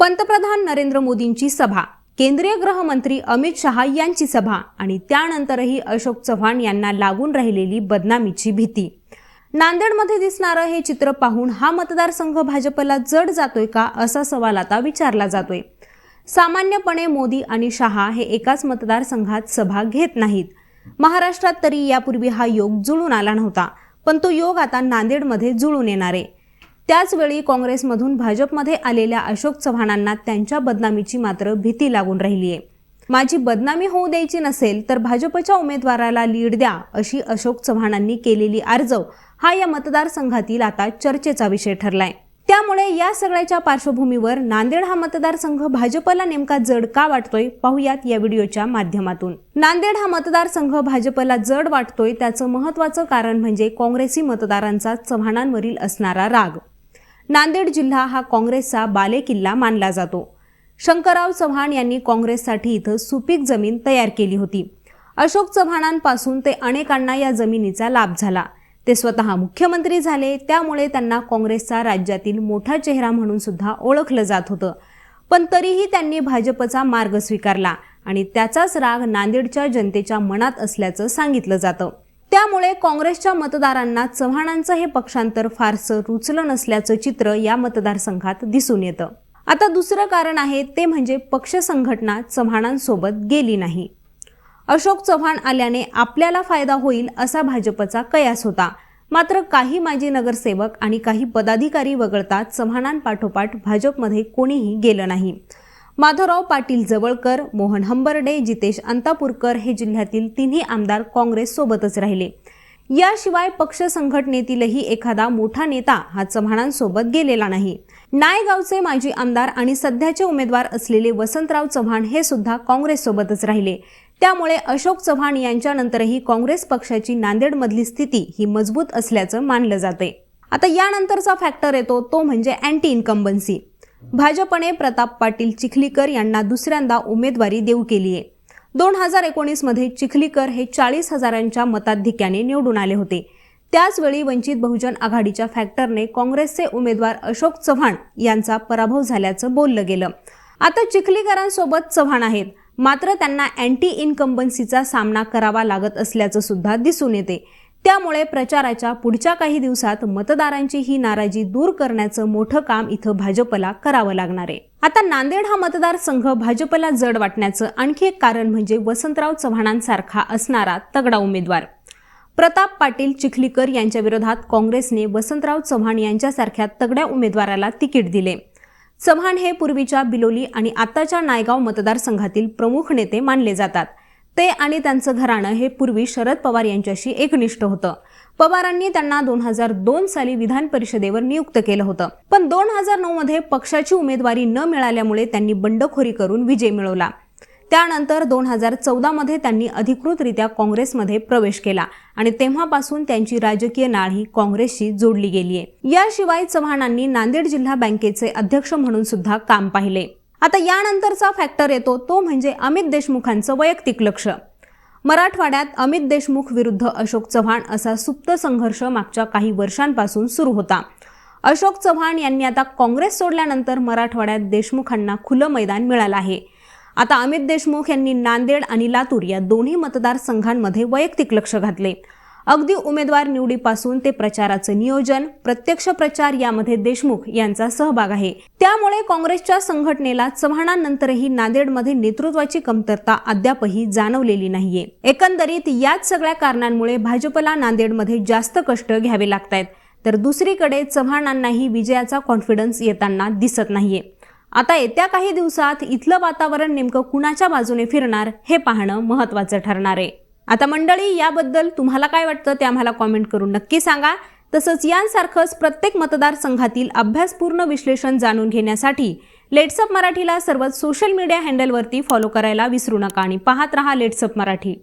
पंतप्रधान नरेंद्र मोदींची सभा केंद्रीय गृहमंत्री अमित शहा यांची सभा आणि त्यानंतरही अशोक चव्हाण यांना लागून राहिलेली बदनामीची भीती. नांदेडमध्ये दिसणारं हे चित्र पाहून हा मतदारसंघ भाजपला जड जातोय का असा सवाल आता विचारला जातोय. सामान्यपणे मोदी आणि शहा हे एकाच मतदारसंघात सभा घेत नाहीत. महाराष्ट्रात तरी यापूर्वी हा योग जुळून आला नव्हता पण तो योग आता नांदेडमध्ये जुळून येणार आहे. त्याचवेळी काँग्रेसमधून भाजपमध्ये आलेल्या अशोक चव्हाणांना त्यांच्या बदनामीची मात्र भीती लागून राहिली आहे माझी बदनामी होऊ द्यायची नसेल तर भाजपच्या उमेदवाराला लीड द्या अशी अशोक चव्हाणांनी केलेली अर्ज हा या मतदारसंघातील आता चर्चेचा विषय ठरलाय. त्यामुळे या सगळ्याच्या पार्श्वभूमीवर नांदेड हा मतदारसंघ भाजपला नेमका जड का वाटतोय पाहुयात या व्हिडिओच्या माध्यमातून. नांदेड हा मतदारसंघ भाजपला जड वाटतोय त्याचं महत्वाचं कारण म्हणजे काँग्रेसी मतदारांचा चव्हाणांवरील असणारा राग. नांदेड जिल्हा हा काँग्रेसचा बालेकिल्ला मानला जातो. शंकरराव चव्हाण यांनी काँग्रेससाठी इथं सुपीक जमीन तयार केली होती. अशोक चव्हाणांपासून ते अनेकांना या जमिनीचा लाभ झाला. ते स्वतः मुख्यमंत्री झाले त्यामुळे त्यांना काँग्रेसचा राज्यातील मोठा चेहरा म्हणून सुद्धा ओळखलं जात होतं. पण तरीही त्यांनी भाजपचा मार्ग स्वीकारला आणि त्याचाच राग नांदेडच्या जनतेच्या मनात असल्याचं सांगितलं जातं. त्यामुळे काँग्रेसच्या मतदारांना चव्हाणांचं हे पक्षांतर फारसं रुचलं नसल्याचं चित्र या मतदारसंघात दिसून येतं. आता दुसरं कारण आहे ते म्हणजे पक्ष संघटना चव्हाणांसोबत गेली नाही. अशोक चव्हाण आल्याने आपल्याला फायदा होईल असा भाजपचा कयास होता. मात्र काही माजी नगरसेवक आणि काही पदाधिकारी वगळता चव्हाणांपाठोपाठ भाजपमध्ये कोणीही गेलं नाही. माधवराव पाटील जवळकर मोहन हंबर्डे जितेश अंतापूरकर हे जिल्ह्यातील तिन्ही आमदार काँग्रेस सोबतच राहिले. याशिवाय पक्ष संघटनेतीलही एखादा मोठा नेता हा चव्हाणांसोबत गेलेला नाही. नायगावचे माजी आमदार आणि सध्याचे उमेदवार असलेले वसंतराव चव्हाण हे सुद्धा काँग्रेससोबतच राहिले. त्यामुळे अशोक चव्हाण यांच्यानंतरही काँग्रेस पक्षाची नांदेडमधली स्थिती ही मजबूत असल्याचं मानलं जाते आता यानंतरचा फॅक्टर येतो तो म्हणजे अँटी इन्कम्बन्सी भाजपने प्रताप पाटील चिखलीकर यांना दुसऱ्यांदा उमेदवारी देऊ केली आहे. दोन हजार एकोणीसमध्ये चिखलीकर हे चाळीस हजारांच्या मताधिक्याने निवडून आले होते. त्याचवेळी वंचित बहुजन आघाडीच्या फॅक्टरने काँग्रेसचे उमेदवार अशोक चव्हाण यांचा पराभव झाल्याचं बोललं गेलं. आता चिखलीकरांसोबत चव्हाण आहेत. मात्र त्यांना अँटी इन्कम्बन्सीचा सामना करावा लागत असल्याचं सुद्धा दिसून येते. त्यामुळे प्रचाराच्या पुढच्या काही दिवसात मतदारांची ही नाराजी दूर करण्याचं मोठं काम इथं भाजपला करावं लागणार आहे. आता नांदेड हा मतदारसंघ भाजपला जड वाटण्याचं आणखी एक कारण म्हणजे वसंतराव चव्हाणांसारखा असणारा तगडा उमेदवार. प्रताप पाटील चिखलीकर यांच्या विरोधात काँग्रेसने वसंतराव चव्हाण यांच्यासारख्या तगड्या उमेदवाराला तिकीट दिले. चव्हाण हे पूर्वीच्या बिलोली आणि आताच्या नायगाव मतदारसंघातील प्रमुख नेते मानले जातात. ते आणि त्यांचं घराणं हे पूर्वी शरद पवार यांच्याशी एकनिष्ठ होतं. पवारांनी त्यांना दोन हजार दोन साली विधान परिषदेवर नियुक्त केलं होतं. पण दोन हजार नऊ मध्ये पक्षाची उमेदवारी न मिळाल्यामुळे त्यांनी बंडखोरी करून विजय मिळवला. त्यानंतर दोन हजार चौदामध्ये त्यांनी अधिकृतरित्या काँग्रेसमध्ये प्रवेश केला आणि तेव्हापासून त्यांची राजकीय नाळ ही काँग्रेसशी जोडली गेली आहे याशिवाय चव्हाणांनी नांदेड जिल्हा बँकेचे अध्यक्ष म्हणून सुद्धा काम पाहिले. आता यानंतरचा फॅक्टर येतो तो म्हणजे अमित देशमुखांचं वैयक्तिक लक्ष. मराठवाड्यात अमित देशमुख विरुद्ध अशोक चव्हाण असा सुप्त संघर्ष मागच्या काही वर्षांपासून सुरू होता. अशोक चव्हाण यांनी आता काँग्रेस सोडल्यानंतर मराठवाड्यात देशमुखांना खुलं मैदान मिळालं आहे. आता अमित देशमुख यांनी नांदेड आणि लातूर या दोन्ही मतदारसंघांमध्ये वैयक्तिक लक्ष घातले. अगदी उमेदवार निवडीपासून ते प्रचाराचं नियोजन प्रत्यक्ष प्रचार यामध्ये देशमुख यांचा सहभाग आहे. त्यामुळे काँग्रेसच्या संघटनेला चव्हाणांनंतरही नांदेडमध्ये नेतृत्वाची कमतरता अद्यापही जाणवलेली नाहीये. एकंदरीत याच सगळ्या कारणांमुळे भाजपला नांदेडमध्ये जास्त कष्ट घ्यावे लागतायत. तर दुसरीकडे चव्हाणांनाही विजयाचा कॉन्फिडन्स येताना दिसत नाहीये. आता येत्या काही दिवसात इथलं वातावरण नेमकं कुणाच्या बाजूने फिरणार हे पाहणं महत्वाचं ठरणार आहे. आता मंडळी याबद्दल तुम्हाला काय वाटतं ते आम्हाला कॉमेंट करून नक्की सांगा. तसंच यांसारखंच प्रत्येक मतदारसंघातील अभ्यासपूर्ण विश्लेषण जाणून घेण्यासाठी लेट्सअप मराठीला सर्वच सोशल मीडिया हँडलवरती फॉलो करायला विसरू नका आणि पाहत रहा लेट्सअप मराठी.